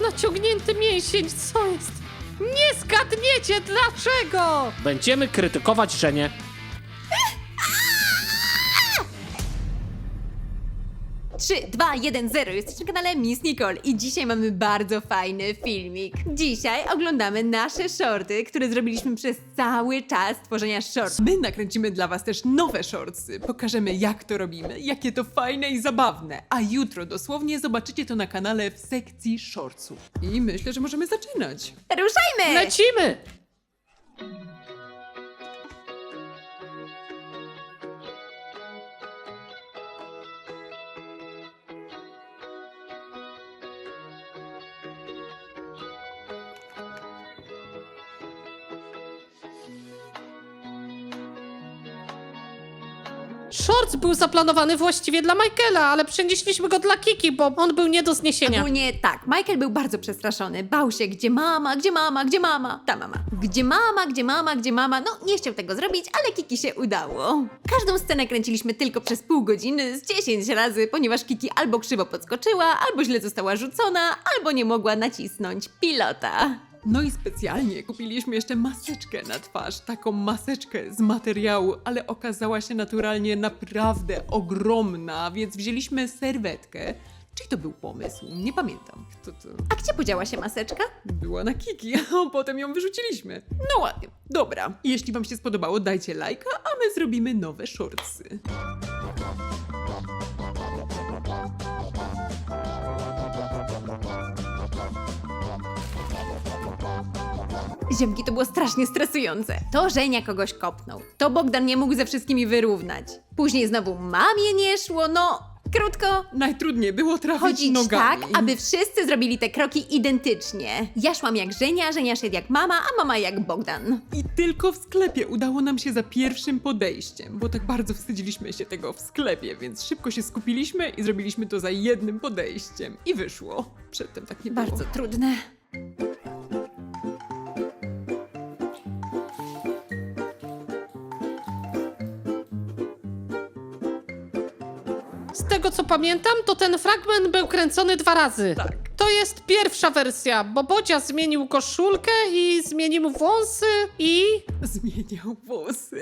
Naciągnięty mięsień, co jest? Nie skadniecie dlaczego! Będziemy krytykować, że nie. 3, 2, 1, 0. Jesteśmy na kanale Miss Nicole i dzisiaj mamy bardzo fajny filmik. Dzisiaj oglądamy nasze shorty, które zrobiliśmy przez cały czas tworzenia shorts. My nakręcimy dla Was też nowe shortsy. Pokażemy jak to robimy, jakie to fajne i zabawne. A jutro dosłownie zobaczycie to na kanale w sekcji shortsów. I myślę, że możemy zaczynać. Ruszajmy! Lecimy! Shorts był zaplanowany właściwie dla Michaela, ale przenieśliśmy go dla Kiki, bo on był nie do zniesienia. Ogólnie tak, Michael był bardzo przestraszony. Bał się, gdzie mama, gdzie mama, gdzie mama. Ta mama. Gdzie mama, gdzie mama, gdzie mama. No, nie chciał tego zrobić, ale Kiki się udało. Każdą scenę kręciliśmy tylko przez pół godziny z 10 razy, ponieważ Kiki albo krzywo podskoczyła, albo źle została rzucona, albo nie mogła nacisnąć pilota. No i specjalnie kupiliśmy jeszcze maseczkę na twarz, taką maseczkę z materiału, ale okazała się naturalnie naprawdę ogromna, więc wzięliśmy serwetkę. Czyj to był pomysł? Nie pamiętam. Kto to A gdzie podziała się maseczka? była na Kiki, a potem ją wyrzuciliśmy. No ładnie. Dobra, jeśli wam się spodobało, dajcie lajka, a my zrobimy nowe shortsy. Ziemki to było strasznie stresujące. To Żenia kogoś kopnął. To Bogdan nie mógł ze wszystkimi wyrównać. Później znowu mamie nie szło, no... Krótko, Najtrudniej było trafić chodzić nogami. tak, aby wszyscy zrobili te kroki identycznie. Ja szłam jak Żenia, Żenia szedł jak mama, a mama jak Bogdan. I tylko w sklepie udało nam się za pierwszym podejściem, bo tak bardzo wstydziliśmy się tego w sklepie, więc szybko się skupiliśmy i zrobiliśmy to za jednym podejściem. I wyszło. Przedtem tak nie było. Bardzo trudne. Co pamiętam, to ten fragment był kręcony dwa razy. Tak. To jest pierwsza wersja, bo Bodzia zmienił koszulkę i zmienił włosy i... Zmieniał włosy.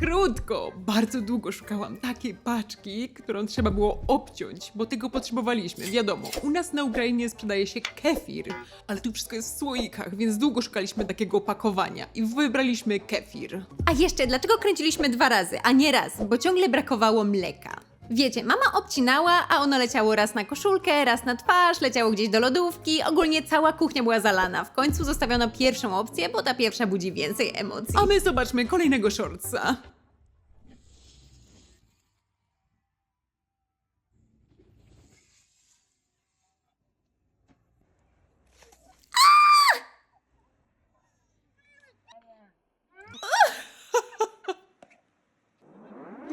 Krótko, bardzo długo szukałam takiej paczki, którą trzeba było obciąć, bo tego potrzebowaliśmy. Wiadomo, u nas na Ukrainie sprzedaje się kefir, ale tu wszystko jest w słoikach, więc długo szukaliśmy takiego opakowania i wybraliśmy kefir. A jeszcze, dlaczego kręciliśmy dwa razy, a nie raz? Bo ciągle brakowało mleka. Wiecie, mama obcinała, a ono leciało raz na koszulkę, raz na twarz, leciało gdzieś do lodówki. Ogólnie cała kuchnia była zalana. W końcu zostawiono pierwszą opcję, bo ta pierwsza budzi więcej emocji. A my zobaczmy kolejnego shortsa.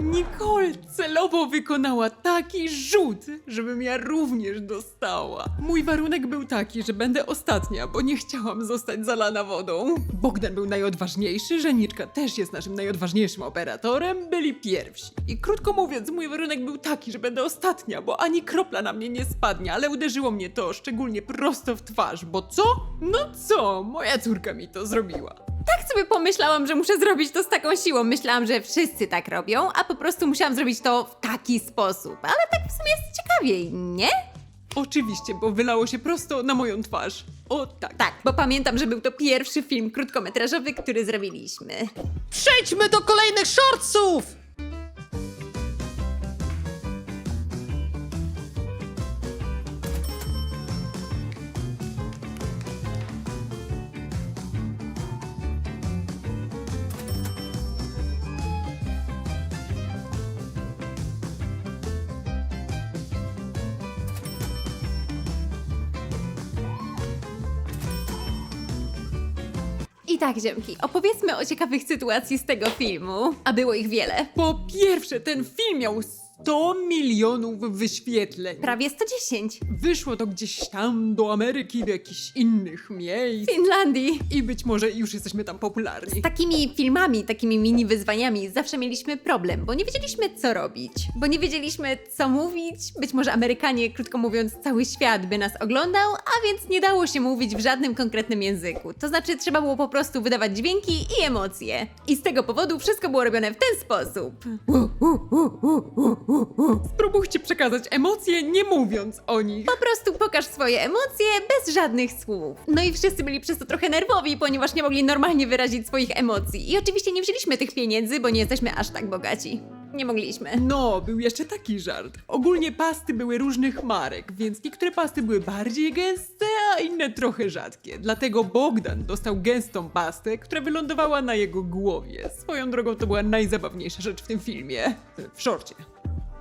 Nicole celowo wykonała taki rzut, żebym ja również dostała. Mój warunek był taki, że będę ostatnia, bo nie chciałam zostać zalana wodą. Bogdan był najodważniejszy, Żeniczka też jest naszym najodważniejszym operatorem, byli pierwsi. I krótko mówiąc, mój warunek był taki, że będę ostatnia, bo ani kropla na mnie nie spadnie, ale uderzyło mnie to szczególnie prosto w twarz, bo co? No co? Moja córka mi to zrobiła. Tak sobie pomyślałam, że muszę zrobić to z taką siłą. Myślałam, że wszyscy tak robią, a po prostu musiałam zrobić to w taki sposób. Ale tak w sumie jest ciekawiej, nie? Oczywiście, bo wylało się prosto na moją twarz. O tak. Tak, bo pamiętam, że był to pierwszy film krótkometrażowy, który zrobiliśmy. Przejdźmy do kolejnych shortsów! Tak, ziemki, opowiedzmy o ciekawych sytuacji z tego filmu. A było ich wiele. Po pierwsze, ten film miał 100 milionów wyświetleń. Prawie 110. Wyszło to gdzieś tam do Ameryki, do jakichś innych miejsc. W Finlandii. I być może już jesteśmy tam popularni. Z takimi filmami, takimi mini wyzwaniami zawsze mieliśmy problem, bo nie wiedzieliśmy co robić, bo nie wiedzieliśmy co mówić. Być może Amerykanie, krótko mówiąc, cały świat by nas oglądał, a więc nie dało się mówić w żadnym konkretnym języku. To znaczy trzeba było po prostu wydawać dźwięki i emocje. I z tego powodu wszystko było robione w ten sposób. Spróbujcie przekazać emocje, nie mówiąc o nich. Po prostu pokaż swoje emocje bez żadnych słów. No i wszyscy byli przez to trochę nerwowi, ponieważ nie mogli normalnie wyrazić swoich emocji. I oczywiście nie wzięliśmy tych pieniędzy, bo nie jesteśmy aż tak bogaci. Nie mogliśmy. No, był jeszcze taki żart. Ogólnie pasty były różnych marek, więc niektóre pasty były bardziej gęste, a inne trochę rzadkie. Dlatego Bogdan dostał gęstą pastę, która wylądowała na jego głowie. Swoją drogą to była najzabawniejsza rzecz w tym filmie. W szorcie.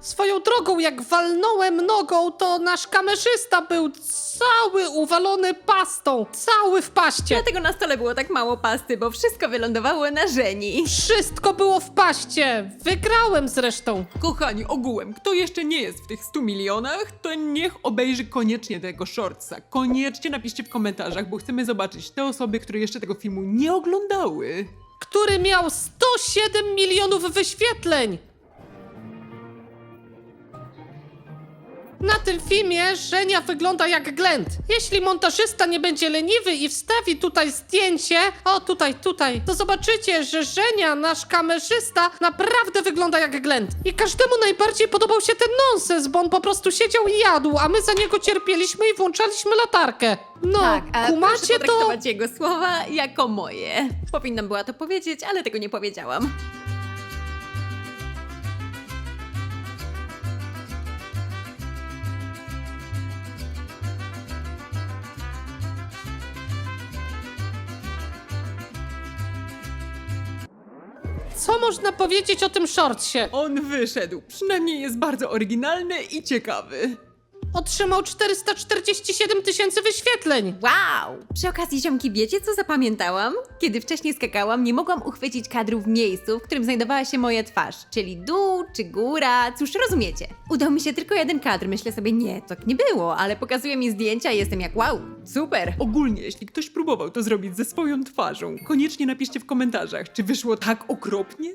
Swoją drogą, jak walnąłem nogą, to nasz kamerzysta był cały uwalony pastą. Cały w paście. Dlatego na stole było tak mało pasty, bo wszystko wylądowało na żeni. Wszystko było w paście. Wygrałem zresztą. Kochani, ogółem, kto jeszcze nie jest w tych 100 milionach, to niech obejrzy koniecznie tego shortsa. Koniecznie napiszcie w komentarzach, bo chcemy zobaczyć te osoby, które jeszcze tego filmu nie oglądały. który miał 107 milionów wyświetleń. Na tym filmie Żenia wygląda jak Glent. Jeśli montażysta nie będzie leniwy i wstawi tutaj zdjęcie, o tutaj, tutaj, to zobaczycie, że Żenia, nasz kamerzysta, naprawdę wygląda jak Glent. I każdemu najbardziej podobał się ten nonsens, bo on po prostu siedział i jadł, a my za niego cierpieliśmy i włączaliśmy latarkę. No, tak, a proszę kumacie to? potraktować jego słowa jako moje. Powinnam była to powiedzieć, ale tego nie powiedziałam. Co można powiedzieć o tym shortsie? On wyszedł, przynajmniej jest bardzo oryginalny i ciekawy. Otrzymał 447 tysięcy wyświetleń. Wow! Przy okazji, ziomki, wiecie co zapamiętałam? Kiedy wcześniej skakałam, nie mogłam uchwycić kadru w miejscu, w którym znajdowała się moja twarz, czyli dół czy góra, cóż rozumiecie. Udał mi się tylko jeden kadr, myślę sobie, nie, tak nie było, ale pokazuje mi zdjęcia i jestem jak wow, super! Ogólnie, jeśli ktoś próbował to zrobić ze swoją twarzą, koniecznie napiszcie w komentarzach, czy wyszło tak okropnie?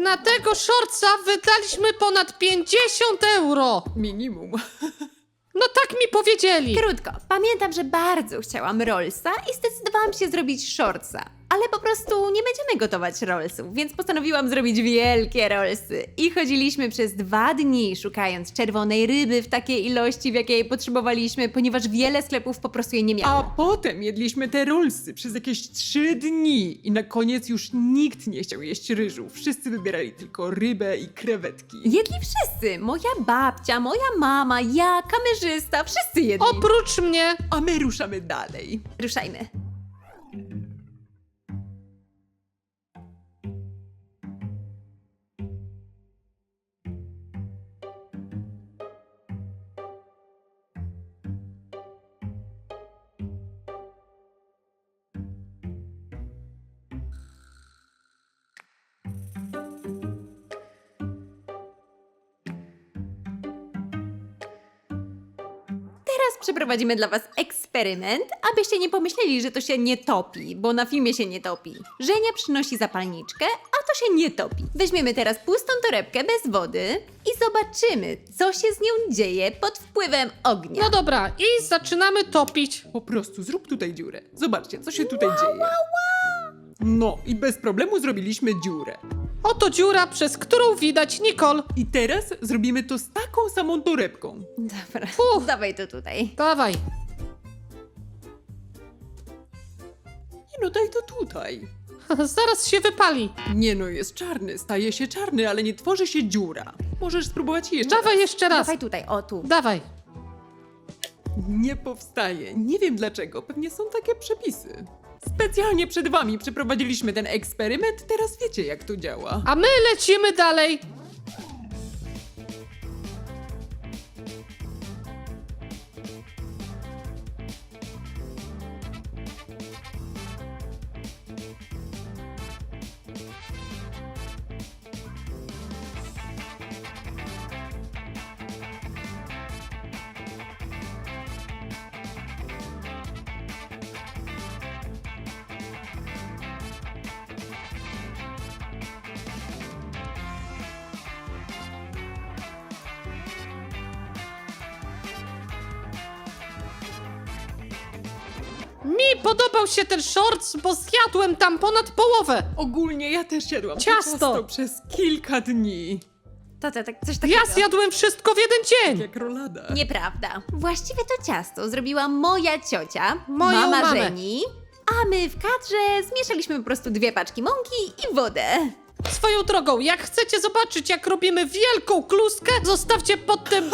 Na tego shortsa wydaliśmy ponad 50 euro. Minimum. No tak mi powiedzieli. Krótko, pamiętam, że bardzo chciałam rollsa i zdecydowałam się zrobić shortsa. Ale po prostu nie będziemy gotować rollsów, więc postanowiłam zrobić wielkie rollsy. I chodziliśmy przez dwa dni szukając czerwonej ryby w takiej ilości, w jakiej potrzebowaliśmy, ponieważ wiele sklepów po prostu jej nie miało. A potem jedliśmy te rolsy przez jakieś trzy dni i na koniec już nikt nie chciał jeść ryżu. Wszyscy wybierali tylko rybę i krewetki. Jedli wszyscy. Moja babcia, moja mama, ja, kamerzysta, wszyscy jedli. Oprócz mnie. A my ruszamy dalej. Ruszajmy. Teraz przeprowadzimy dla Was eksperyment, abyście nie pomyśleli, że to się nie topi, bo na filmie się nie topi. Żenia przynosi zapalniczkę, a to się nie topi. Weźmiemy teraz pustą torebkę bez wody i zobaczymy, co się z nią dzieje pod wpływem ognia. No dobra, i zaczynamy topić. Po prostu zrób tutaj dziurę. Zobaczcie, co się tutaj dzieje. No i bez problemu zrobiliśmy dziurę. Oto dziura, przez którą widać Nicole. I teraz zrobimy to z taką samą torebką. Dobra, Uch. dawaj to tutaj. Dawaj. no daj to tutaj. Zaraz się wypali. Nie no, jest czarny, staje się czarny, ale nie tworzy się dziura. Możesz spróbować jeszcze Dawaj raz. jeszcze raz. Dawaj tutaj, o tu. Dawaj. Nie powstaje. Nie wiem dlaczego, pewnie są takie przepisy. Specjalnie przed wami przeprowadziliśmy ten eksperyment, teraz wiecie jak to działa. A my lecimy dalej. Mi podobał się ten shorts, bo zjadłem tam ponad połowę. Ogólnie ja też jadłam to Ciasto. ciasto przez kilka dni. To, to, tak, coś takiego. Ja zjadłem wszystko w jeden dzień. Jak rolada. Nieprawda. Właściwie to ciasto zrobiła moja ciocia, Moją mama mamę. Żeni, a my w kadrze zmieszaliśmy po prostu dwie paczki mąki i wodę. Swoją drogą, jak chcecie zobaczyć, jak robimy wielką kluskę, zostawcie pod tym.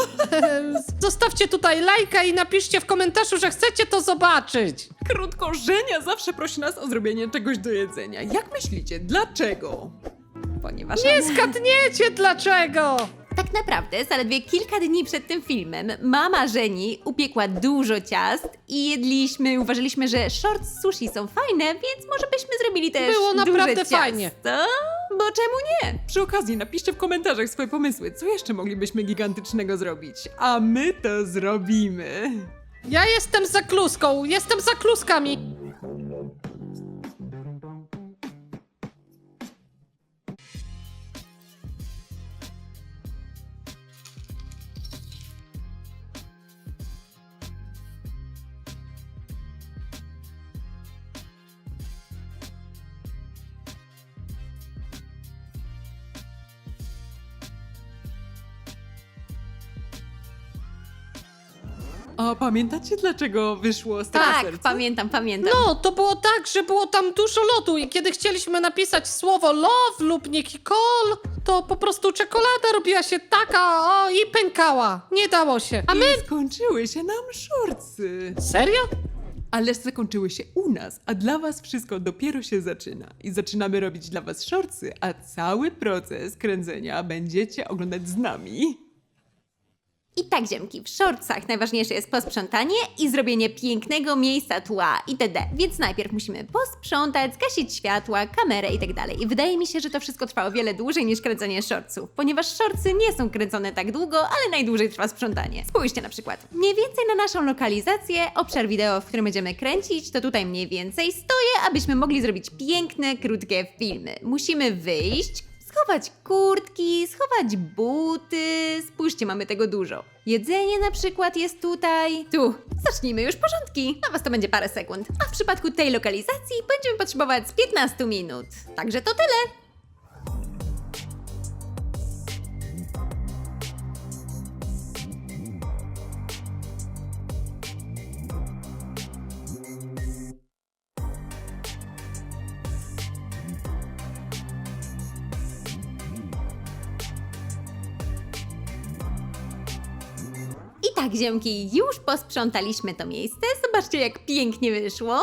zostawcie tutaj lajka i napiszcie w komentarzu, że chcecie to zobaczyć. Krótko, Żenia zawsze prosi nas o zrobienie czegoś do jedzenia. Jak myślicie, dlaczego? Ponieważ Nie zgadniecie dlaczego. tak naprawdę zaledwie kilka dni przed tym filmem mama Żeni upiekła dużo ciast i jedliśmy, uważaliśmy, że shorts sushi są fajne, więc może byśmy zrobili też Było duże naprawdę ciasto. Bo czemu nie? Przy okazji napiszcie w komentarzach swoje pomysły, co jeszcze moglibyśmy gigantycznego zrobić. A my to zrobimy. Ja jestem za kluską, jestem za kluskami. A pamiętacie dlaczego wyszło z tego Tak, serca? pamiętam, pamiętam. No, to było tak, że było tam dużo lodu i kiedy chcieliśmy napisać słowo love lub Nikol, to po prostu czekolada robiła się taka o i pękała. Nie dało się. A my... I skończyły się nam szorcy. Serio? Ale zakończyły się u nas, a dla was wszystko dopiero się zaczyna. I zaczynamy robić dla was szorcy, a cały proces kręcenia będziecie oglądać z nami. I tak, ziemki, w shortsach najważniejsze jest posprzątanie i zrobienie pięknego miejsca tła itd. Więc najpierw musimy posprzątać, zgasić światła, kamerę itd. I wydaje mi się, że to wszystko trwa o wiele dłużej niż kręcenie shortsów, ponieważ shortsy nie są kręcone tak długo, ale najdłużej trwa sprzątanie. Spójrzcie na przykład. Mniej więcej na naszą lokalizację, obszar wideo, w którym będziemy kręcić, to tutaj mniej więcej stoję, abyśmy mogli zrobić piękne, krótkie filmy. Musimy wyjść, Schować kurtki, schować buty. Spójrzcie, mamy tego dużo. Jedzenie na przykład jest tutaj. Tu. Zacznijmy już porządki. Na was to będzie parę sekund. A w przypadku tej lokalizacji będziemy potrzebować z 15 minut. Także to tyle. Tak, ziemki, już posprzątaliśmy to miejsce. Zobaczcie, jak pięknie wyszło.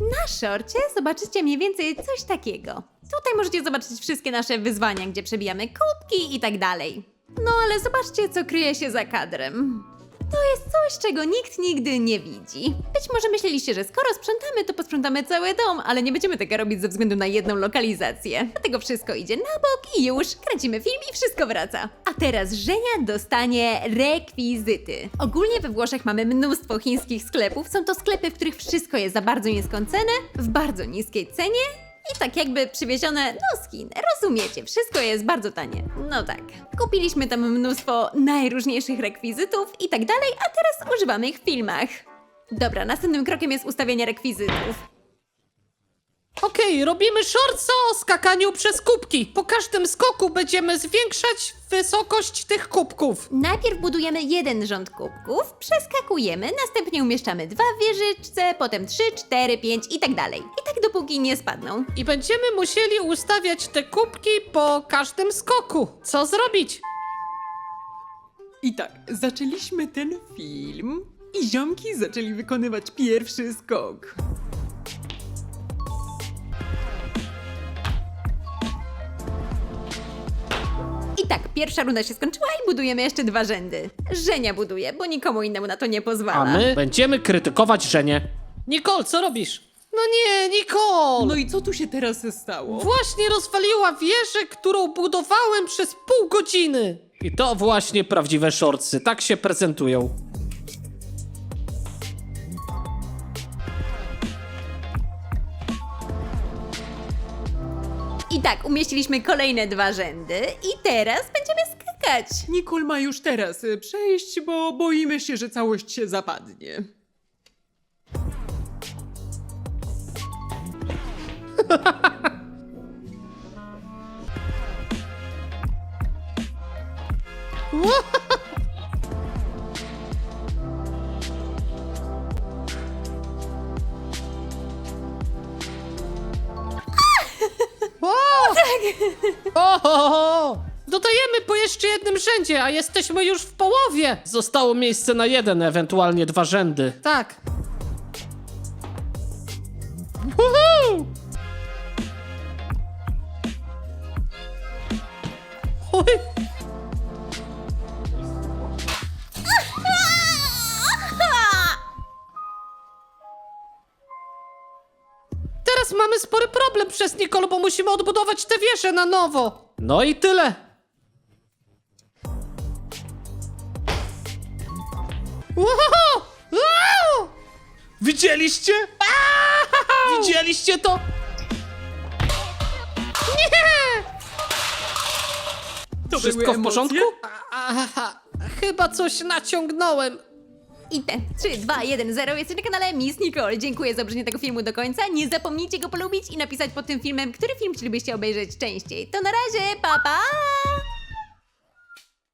Na szorcie zobaczycie mniej więcej coś takiego. Tutaj możecie zobaczyć wszystkie nasze wyzwania, gdzie przebijamy kubki i tak dalej. No ale zobaczcie, co kryje się za kadrem. To jest coś, czego nikt nigdy nie widzi. Być może myśleliście, że skoro sprzątamy, to posprzątamy cały dom, ale nie będziemy tego robić ze względu na jedną lokalizację. Dlatego wszystko idzie na bok i już kręcimy film i wszystko wraca. A teraz Żenia dostanie rekwizyty. Ogólnie we Włoszech mamy mnóstwo chińskich sklepów. Są to sklepy, w których wszystko jest za bardzo niską cenę, w bardzo niskiej cenie i tak jakby przywiezione, no Chin. Rozumiecie, wszystko jest bardzo tanie. No tak. Kupiliśmy tam mnóstwo najróżniejszych rekwizytów i tak dalej, a teraz używamy ich w filmach. Dobra, następnym krokiem jest ustawienie rekwizytów. Okej, robimy shortsa o skakaniu przez kubki. Po każdym skoku będziemy zwiększać wysokość tych kubków. Najpierw budujemy jeden rząd kubków, przeskakujemy, następnie umieszczamy dwa w wieżyczce, potem trzy, cztery, pięć i tak dalej. I tak dopóki nie spadną. I będziemy musieli ustawiać te kubki po każdym skoku. Co zrobić? I tak, zaczęliśmy ten film i ziomki zaczęli wykonywać pierwszy skok. Tak, pierwsza runda się skończyła i budujemy jeszcze dwa rzędy. Żenia buduje, bo nikomu innemu na to nie pozwala. A my będziemy krytykować Żenię. Nicole, co robisz? No nie, Nicole! No i co tu się teraz stało? Właśnie rozwaliła wieżę, którą budowałem przez pół godziny. I to właśnie prawdziwe shortsy, tak się prezentują. I tak, umieściliśmy kolejne dwa rzędy i teraz będziemy skakać. Nicole ma już teraz y, przejść, bo boimy się, że całość się zapadnie. Tak! O! Dodajemy po jeszcze jednym rzędzie, a jesteśmy już w połowie. Zostało miejsce na jeden, ewentualnie dwa rzędy. Tak. Woohoo! Oj. Teraz mamy spory problem przez Nicole, bo musimy odbudować tę wieżę na nowo. No i tyle. Widzieliście? Widzieliście to? Nie! To Wszystko były w emocje? porządku? A, aha, chyba coś naciągnąłem. I te 3, 2, 1, 0 jesteś na kanale Miss Nicole. Dziękuję za obejrzenie tego filmu do końca. Nie zapomnijcie go polubić i napisać pod tym filmem, który film chcielibyście obejrzeć częściej. To na razie, pa pa!